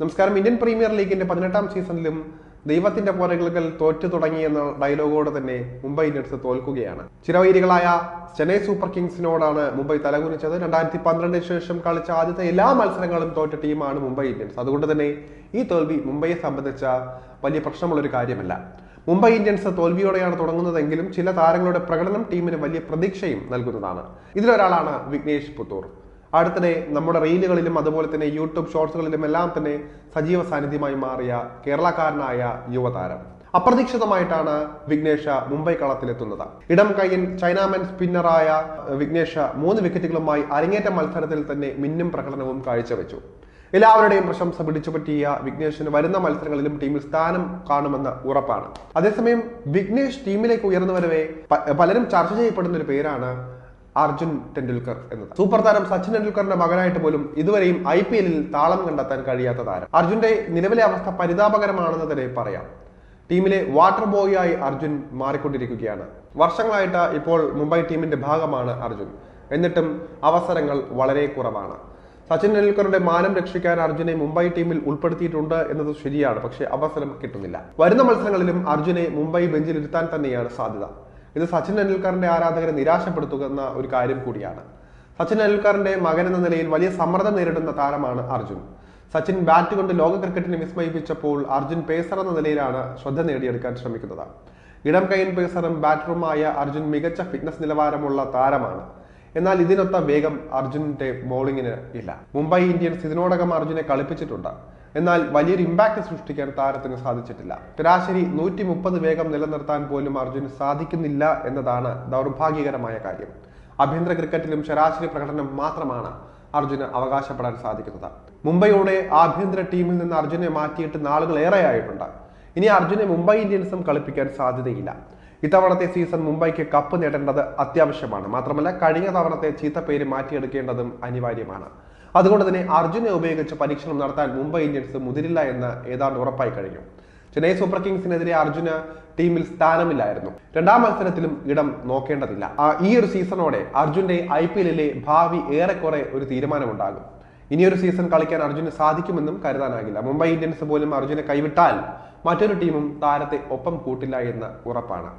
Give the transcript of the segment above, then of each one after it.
നമസ്കാരം. Indian premier ലീഗിന്റെ പതിനെട്ടാം സീസണിലും ദൈവത്തിന്റെ പോരകൾ തോറ്റു തുടങ്ങിയെന്ന ഡയലോഗോടെ തന്നെ മുംബൈ ഇന്ത്യൻസ് തോൽക്കുകയാണ്. ചിരവൈരികളായ ചെന്നൈ സൂപ്പർ കിങ്സിനോടാണ് മുംബൈ തലകുനിച്ചത്. രണ്ടായിരത്തി പന്ത്രണ്ടിന് ശേഷം കളിച്ച ആദ്യത്തെ എല്ലാ മത്സരങ്ങളും തോറ്റ ടീമാണ് മുംബൈ ഇന്ത്യൻസ്. അതുകൊണ്ട് തന്നെ ഈ തോൽവി മുംബൈയെ സംബന്ധിച്ച വലിയ പ്രശ്നമുള്ളൊരു കാര്യമല്ല. മുംബൈ ഇന്ത്യൻസ് തോൽവിയോടെയാണ് തുടങ്ങുന്നതെങ്കിലും ചില താരങ്ങളുടെ പ്രകടനം ടീമിന് വലിയ പ്രതീക്ഷയും നൽകുന്നതാണ്. ഇതിലൊരാളാണ് വിഘ്നേഷ് പുത്തൂർ. അടുത്തിടെ നമ്മുടെ റീലുകളിലും അതുപോലെ തന്നെ യൂട്യൂബ് ഷോർട്സുകളിലും എല്ലാം തന്നെ സജീവ സാന്നിധ്യമായി മാറിയ കേരളക്കാരനായ യുവതാരം. അപ്രതീക്ഷിതമായിട്ടാണ് വിഘ്നേഷ മുംബൈ കളത്തിലെത്തുന്നത്. ഇടം കയ്യൻ ചൈനാമൻ സ്പിന്നറായ വിഘ്നേഷ മൂന്ന് വിക്കറ്റുകളുമായി അരങ്ങേറ്റ മത്സരത്തിൽ തന്നെ മിന്നും പ്രകടനവും കാഴ്ചവെച്ചു. എല്ലാവരുടെയും പ്രശംസ പിടിച്ചുപറ്റിയ വിഘ്നേഷിന് വരുന്ന മത്സരങ്ങളിലും ടീമിൽ സ്ഥാനം കാണുമെന്ന് ഉറപ്പാണ്. അതേസമയം വിഘ്നേഷ് ടീമിലേക്ക് ഉയർന്നു വരവേ പലരും ചർച്ച ചെയ്യപ്പെടുന്ന ഒരു പേരാണ് അർജുൻ ടെണ്ടുൽക്കർ എന്നത്. സൂപ്പർ താരം സച്ചിൻ ടെണ്ടുൽക്കറിന്റെ മകനായിട്ട് പോലും ഇതുവരെയും ഐ പി എല്ലിൽ താളം കണ്ടെത്താൻ കഴിയാത്ത താരം. അർജുന്റെ നിലവിലെ അവസ്ഥ പരിതാപകരമാണെന്ന് തന്നെ പറയാം. ടീമിലെ വാട്ടർ ബോയിയായി അർജുൻ മാറിക്കൊണ്ടിരിക്കുകയാണ്. വർഷങ്ങളായിട്ട് ഇപ്പോൾ മുംബൈ ടീമിന്റെ ഭാഗമാണ് അർജുൻ. എന്നിട്ടും അവസരങ്ങൾ വളരെ കുറവാണ്. സച്ചിൻ ടെണ്ടുൽക്കറുടെ മാനം രക്ഷിക്കാൻ അർജുനെ മുംബൈ ടീമിൽ ഉൾപ്പെടുത്തിയിട്ടുണ്ട് എന്നത് ശരിയാണ്. പക്ഷേ അവസരം കിട്ടുന്നില്ല. വരുന്ന മത്സരങ്ങളിലും അർജുനെ മുംബൈ ബെഞ്ചിൽ ഇരുത്താൻ തന്നെയാണ് സാധ്യത. ഇത് സച്ചിൻ ടെണ്ടുൽക്കറിന്റെ ആരാധകരെ നിരാശപ്പെടുത്തുന്ന ഒരു കാര്യം കൂടിയാണ്. സച്ചിൻ ടെണ്ടുൽക്കറിന്റെ മകൻ എന്ന നിലയിൽ വലിയ സമ്മർദ്ദം നേരിടുന്ന താരമാണ് അർജുൻ. സച്ചിൻ ബാറ്റ് കൊണ്ട് ലോക ക്രിക്കറ്റിനെ വിസ്മയിപ്പിച്ചപ്പോൾ അർജുൻ പേസർ എന്ന നിലയിലാണ് ശ്രദ്ധ നേടിയെടുക്കാൻ ശ്രമിക്കുന്നത്. ഇടം കൈൻ പേസറും ബാറ്ററുമായ അർജുൻ മികച്ച ഫിറ്റ്നസ് നിലവാരമുള്ള താരമാണ്. എന്നാൽ ഇതിനൊത്ത വേഗം അർജുന്റെ ബോളിങ്ങിന് ഇല്ല. മുംബൈ ഇന്ത്യൻസ് ഇതിനോടകം അർജുനെ കളിപ്പിച്ചിട്ടുണ്ട്. എന്നാൽ വലിയൊരു ഇമ്പാക്ട് സൃഷ്ടിക്കാൻ താരത്തിന് സാധിച്ചിട്ടില്ല. ശരാശരി നൂറ്റി മുപ്പത് വേഗം നിലനിർത്താൻ പോലും അർജുന് സാധിക്കുന്നില്ല എന്നതാണ് ദൗർഭാഗ്യകരമായ കാര്യം. ആഭ്യന്തര ക്രിക്കറ്റിലും ശരാശരി പ്രകടനം മാത്രമാണ് അർജുന് അവകാശപ്പെടാൻ സാധിക്കുന്നത്. മുംബൈയുടെ ആഭ്യന്തര ടീമിൽ നിന്ന് അർജുനെ മാറ്റിയിട്ട് നാളുകൾ ഏറെയായിട്ടുണ്ട് ഇനി അർജുനെ മുംബൈ ഇന്ത്യൻസും കളിപ്പിക്കാൻ സാധ്യതയില്ല. ഇത്തവണത്തെ സീസൺ മുംബൈക്ക് കപ്പ് നേടേണ്ടത് അത്യാവശ്യമാണ്. മാത്രമല്ല കഴിഞ്ഞ തവണത്തെ ചീത്ത പേര് മാറ്റിയെടുക്കേണ്ടതും അനിവാര്യമാണ്. അതുകൊണ്ട് തന്നെ അർജുനെ ഉപയോഗിച്ച് പരീക്ഷണം നടത്താൻ മുംബൈ ഇന്ത്യൻസ് മുതിരില്ല എന്ന് ഏതാണ്ട് ഉറപ്പായി കഴിഞ്ഞു. ചെന്നൈ സൂപ്പർ കിങ്സിനെതിരെ അർജുന ടീമിൽ സ്ഥാനമില്ലായിരുന്നു. രണ്ടാം മത്സരത്തിലും ഇടം നോക്കേണ്ടതില്ല. ഈ ഒരു സീസണോടെ അർജുന്റെ ഐ പി എല്ലിലെ ഭാവി ഏറെക്കുറെ ഒരു തീരുമാനമുണ്ടാകും. ഇനിയൊരു സീസൺ കളിക്കാൻ അർജുന് സാധിക്കുമെന്നും കരുതാനാകില്ല. മുംബൈ ഇന്ത്യൻസ് പോലും അർജുനെ കൈവിട്ടാൽ മറ്റൊരു ടീമും താരത്തെ ഒപ്പം കൂട്ടില്ല എന്ന് ഉറപ്പാണ്.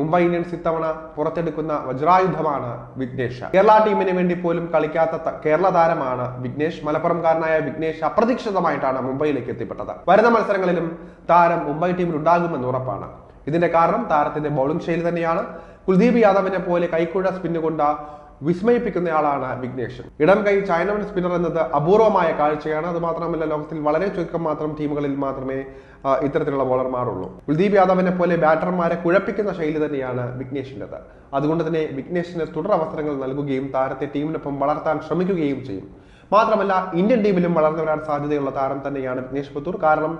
മുംബൈ ഇന്ത്യൻസ് ഇത്തവണ പുറത്തെടുക്കുന്ന വജ്രായുധമാണ് വിഘ്നേഷ്. കേരള ടീമിന് വേണ്ടി പോലും കളിക്കാത്ത കേരള താരമാണ് വിഘ്നേഷ്. മലപ്പുറംകാരനായ വിഘ്നേഷ് അപ്രതീക്ഷിതമായിട്ടാണ് മുംബൈയിലേക്ക് എത്തിപ്പെട്ടത്. വരുന്ന മത്സരങ്ങളിലും താരം മുംബൈ ടീമിൽ ഉണ്ടാകുമെന്ന് ഉറപ്പാണ്. ഇതിന്റെ കാരണം താരത്തിന്റെ ബൗളിംഗ് ശൈലി തന്നെയാണ്. കുൽദീപ് യാദവിനെ പോലെ കൈക്കുഴ സ്പിന്ന് കൊണ്ട് വിസ്മയിപ്പിക്കുന്നയാളാണ് വിഘ്നേഷ് ഇടം കൈ ചൈനവൻ സ്പിന്നർ എന്നത് അപൂർവമായ കാഴ്ചയാണ്. അത് മാത്രമല്ല ലോകത്തിൽ വളരെ ചുരുക്കം മാത്രം ടീമുകളിൽ മാത്രമേ ഇത്തരത്തിലുള്ള ബോളർമാരുള്ളൂ കുൽദീപ് യാദവിനെ പോലെ ബാറ്റർമാരെ കുഴപ്പിക്കുന്ന ശൈലി തന്നെയാണ് വിഘ്നേഷിന്റെത്. അതുകൊണ്ട് തന്നെ വിഘ്നേഷിന് തുടർ അവസരങ്ങൾ നൽകുകയും താരത്തെ ടീമിനൊപ്പം വളർത്താൻ ശ്രമിക്കുകയും ചെയ്യും. മാത്രമല്ല ഇന്ത്യൻ ടീമിലും വളർന്നു വരാൻ സാധ്യതയുള്ള താരം തന്നെയാണ് വിഘ്നേഷ് പുത്തൂർ. കാരണം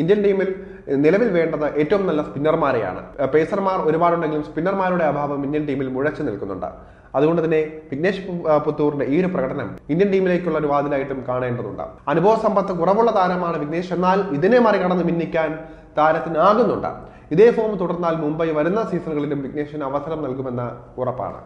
ഇന്ത്യൻ ടീമിൽ നിലവിൽ വേണ്ടത് ഏറ്റവും നല്ല സ്പിന്നർമാരെയാണ് പേസർമാർ ഒരുപാടുണ്ടെങ്കിലും സ്പിന്നർമാരുടെ അഭാവം ഇന്ത്യൻ ടീമിൽ മുഴച്ചു നിൽക്കുന്നുണ്ട്. അതുകൊണ്ട് തന്നെ വിഘ്നേഷ് പുത്തൂറിന്റെ ഈ ഒരു പ്രകടനം ഇന്ത്യൻ ടീമിലേക്കുള്ള ഒരു വാതിലായിട്ടും കാണേണ്ടതുണ്ട്. അനുഭവ സമ്പത്ത് കുറവുള്ള താരമാണ് വിഘ്നേഷ്. എന്നാൽ ഇതിനെ മറികടന്ന് ഭിന്നിക്കാൻ താരത്തിനാകുന്നുണ്ട് ഇതേ ഫോം തുടർന്നാൽ മുംബൈ വരുന്ന സീസണുകളിലും വിഘ്നേഷിന് അവസരം നൽകുമെന്ന് ഉറപ്പാണ്.